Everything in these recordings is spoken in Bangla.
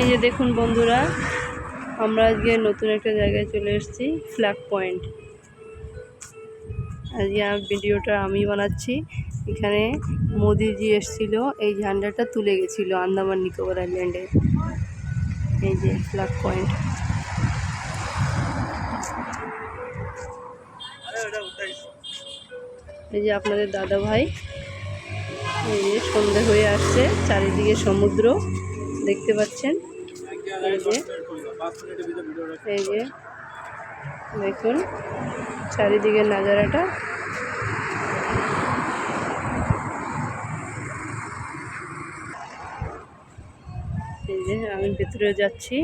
এই যে দেখুন বন্ধুরা, আমরা আজকে নতুন একটা জায়গায় চলে এসেছি ফ্ল্যাগ পয়েন্ট আজকে ভিডিওটা আমি বানাচ্ছি। এখানে মোদিজি এসেছিল, এই ঝান্ডাটা তুলে গেছিল আন্দামান নিকোবর আইল্যান্ডে। এই যে ফ্ল্যাগ পয়েন্ট এই যে আপনাদের দাদা ভাই এই যে সন্ধে হয়ে আসছে, চারিদিকে সমুদ্র দেখতে পাচ্ছেন। এই যে এই যে, দেখুন চারিদিকের নাজারাটা। এই যে, আমি ভেতরে যাচ্ছি।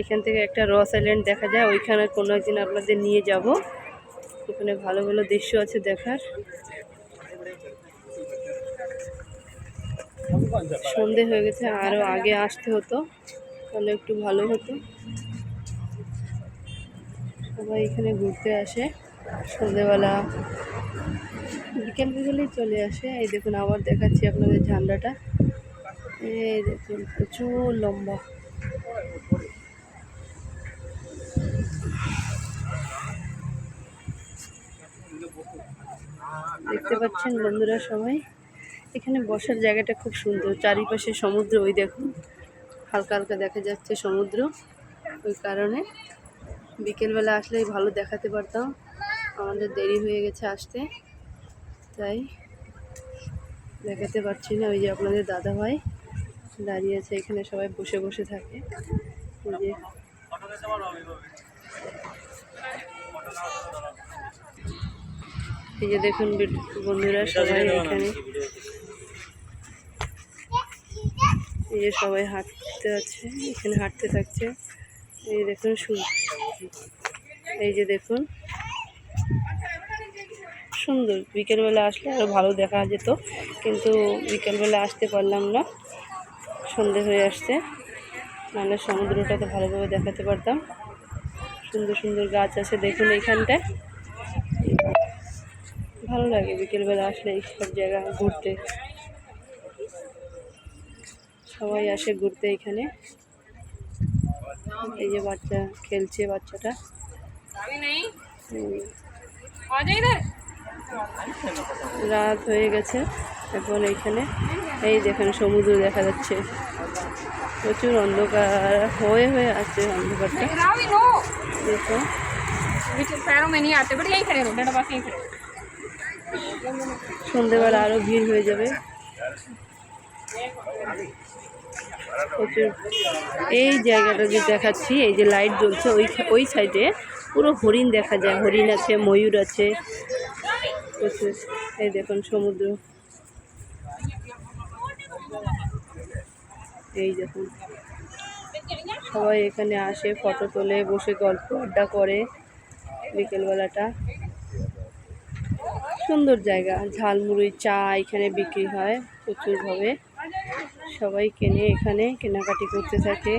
এখান থেকে একটা রস আইল্যান্ড দেখা যায়, ওইখানে কোনো একদিন আপনাদের নিয়ে যাব। ওখানে ভালো ভালো দৃশ্য আছে দেখার। সন্ধে হয়ে গেছে আরও আগে আসতে হতো, তাহলে একটু ভালো হতো। সবাই এখানে ঘুরতে আসে, সন্ধেবেলা। বিকেল বিকেলেই চলে আসে। এই দেখুন, আবার দেখাচ্ছি আপনাদের ঝান্ডাটা। এই দেখুন, প্রচুর লম্বা। দেখতে পাচ্ছেন বন্ধুরা সবাই? এখানে বসার জায়গাটা খুব সুন্দর। চারিপাশে সমুদ্র, ওই দেখুন, হালকা হালকা দেখা যাচ্ছে সমুদ্র। ওই কারণে বিকেলবেলা আসলেই ভালো দেখাতে পারতাম। আমাদের দেরি হয়ে গেছে আসতে, তাই দেখাতে পারছি না। ওই যে আপনাদের দাদা ভাই দাঁড়িয়ে আছে, এখানে সবাই বসে বসে থাকে। ওই যে এই যে দেখুন বন্ধুরা সবাই এখানে এই যে সবাই হাঁটতে আছে, এখানে হাঁটতে থাকছে। এই দেখুন এই যে দেখুন। সুন্দর। বিকেলবেলা আসলে আরও ভালো দেখা যেত, কিন্তু বিকেলবেলা আসতে পারলাম না। সন্ধে হয়ে আসছে। নাহলে সমুদ্রটা তো ভালোভাবে দেখাতে পারতাম। সুন্দর সুন্দর গাছ আছে দেখুন এইখানটায়। ভালো লাগে বিকেলবেলা আসলে এই সব জায়গা ঘুরতে। সবাই আসে ঘুরতে এখানে। এই যে বাচ্চা খেলছে বাচ্চাটা। রাত হয়ে গেছে এখন এইখানে এই যেখানে সমুদ্র দেখা যাচ্ছে। প্রচুর অন্ধকার। হয়ে হয়ে আছে অন্ধকারটা। দেখো। সন্ধ্যেবেলা ভিড় হয়ে যাবে। প্রচুর এই জায়গাটা যে দেখাচ্ছি, এই যে লাইট জ্বলছে, ওই ওই সাইডে পুরো হরিণ দেখা যায়। হরিণ আছে, ময়ূর আছে। প্রচুর এই দেখুন সমুদ্র। এই দেখুন। সবাই এখানে আসে ফটো তোলে, বসে গল্প, আড্ডা করে বিকেলবেলাটা। সুন্দর জায়গা। ঝালমুড়ি চা এখানে বিক্রি হয় প্রচুরভাবে। সবাই কেনে এখানে কেনাকাটি করতে থাকে।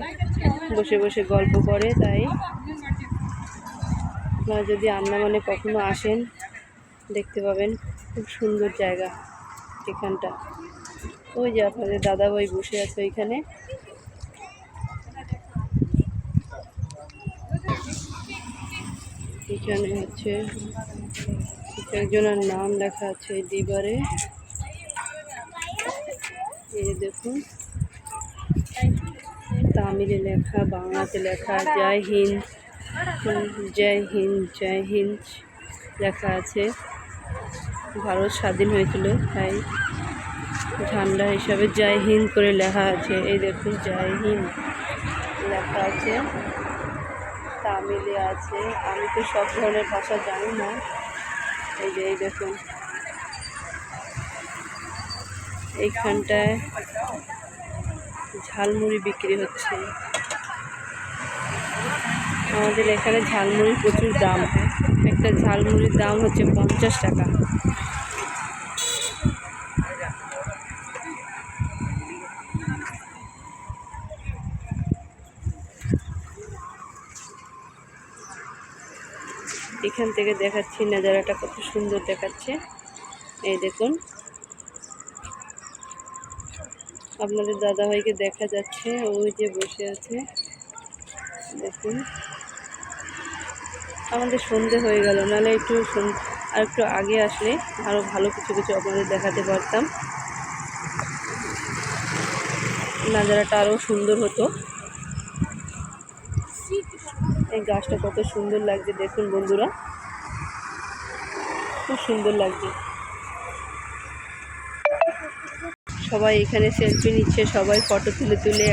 বসে বসে গল্প করে, তাই। আপনারা যদি আন্দামানে কখনো আসেন, দেখতে পাবেন খুব সুন্দর জায়গা এখানটা। ওই যে আপনাদের দাদাভাই বসে আছে ওইখানে এখানে হচ্ছে, একজনের নাম লেখা আছে দিবারে। দেখুন। তামিলে লেখা, বাংলাতে লেখা, জয় হিন্দ জয় হিন্দ জয় হিন্দ লেখা আছে। ভারত স্বাধীন হয়েছিল, তাই ঝান্ডা হিসাবে জয় হিন্দ করে লেখা আছে। এই দেখুন, জয় হিন্দ লেখা আছে। তামিলে আছে। আমি তো সব ধরনের ভাষা জানি না। এই যে, এই দেখুন। এইখানটায় ঝালমুড়ি বিক্রি হচ্ছে। আমাদের এখানে ঝালমুড়ি প্রচুর দাম। একটা ঝালমুড়ির দাম হচ্ছে পঞ্চাশ টাকা। এখান থেকে দেখাচ্ছি, নাজারাটা কত সুন্দর দেখাচ্ছে। এই দেখুন। আপনাদের দাদাভাইকে দেখা যাচ্ছে, ওই যে বসে আছে। দেখুন। আমাদের সন্ধে হয়ে গেল, নাহলে একটু আর একটু আগে আসলে আরও ভালো কিছু কিছু আপনাদের দেখাতে পারতাম। নাজারাটা আরও সুন্দর হতো। এই গাছটা কত সুন্দর লাগছে, দেখুন বন্ধুরা। খুব সুন্দর লাগছে। সবাই এখানে সেলফি নিচ্ছে, সবাই ফটো তুলে তুলে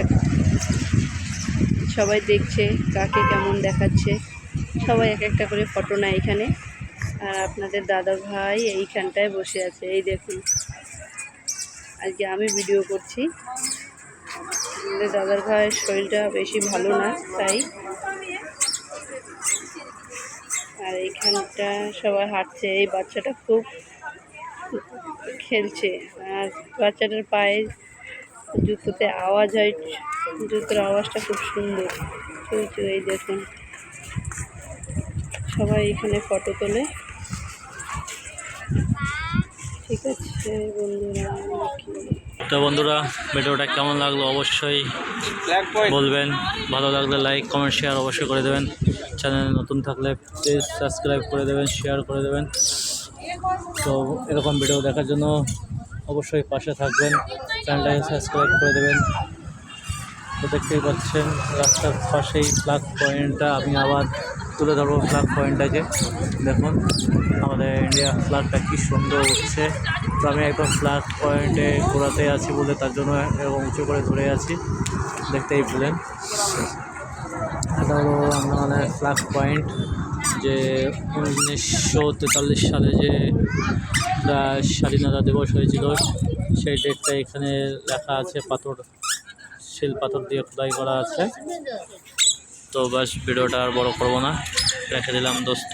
সবাই দেখছে কাকে কেমন দেখাচ্ছে। সবাই এক একটা করে ফটো নেয় এখানে। আর আপনাদের দাদা ভাই এইখানটায় বসে আছে, এই দেখুন। আজকে আমি ভিডিও করছি। আমাদের দাদার ভাইয়ের শরীরটা বেশি ভালো না, তাই। আর এইখানটা সবাই হাঁটছে, এই বাচ্চাটা খুব খেলছে। আর বাচ্চাটার পায়ে জুতোতে আওয়াজ হয় জুতোর আওয়াজটা খুব সুন্দর। চলছে এই দেখুন। সবাই এখানে ফটো তোলে। ঠিক আছে বন্ধুরা তো বন্ধুরা ভিডিওটা কেমন লাগল অবশ্যই বলবেন। ভালো লাগলে লাইক কমেন্ট শেয়ার অবশ্যই করে দেবেন। চ্যানেল নতুন থাকলে প্লিজ সাবস্ক্রাইব করে দেবেন শেয়ার করে দেবেন। তো এরকম ভিডিও দেখার জন্য অবশ্যই পাশে থাকবেন। চ্যানেলটাকে সাবস্ক্রাইব করে দেবেন। তো দেখতেই পাচ্ছেন, রাস্তার পাশেই ফ্ল্যাগ পয়েন্টটা আমি আবার তুলে ধরবো ফ্ল্যাগ পয়েন্টটাকে দেখুন, আমাদের ইন্ডিয়া ফ্ল্যাগটা কি সুন্দর উঠছে। তো আমি একদম ফ্ল্যাগ পয়েন্টে ঘোরাতে আছি বলে তার জন্য এরকম উঁচু করে ধরে আছি। দেখতেই পেলেন। এটা হলো মানে প্লাস পয়েন্ট যে উনিশশো তেতাল্লিশ সালে যে স্বাধীনতা দিবস হয়েছিল, সেই ডেটটা এখানে লেখা আছে, পাথর, শিল পাথর দিয়ে খোদাই করা আছে। তো বাস ভিডিওটা আর বড় করব না। রেখে দিলাম, দোস্ত।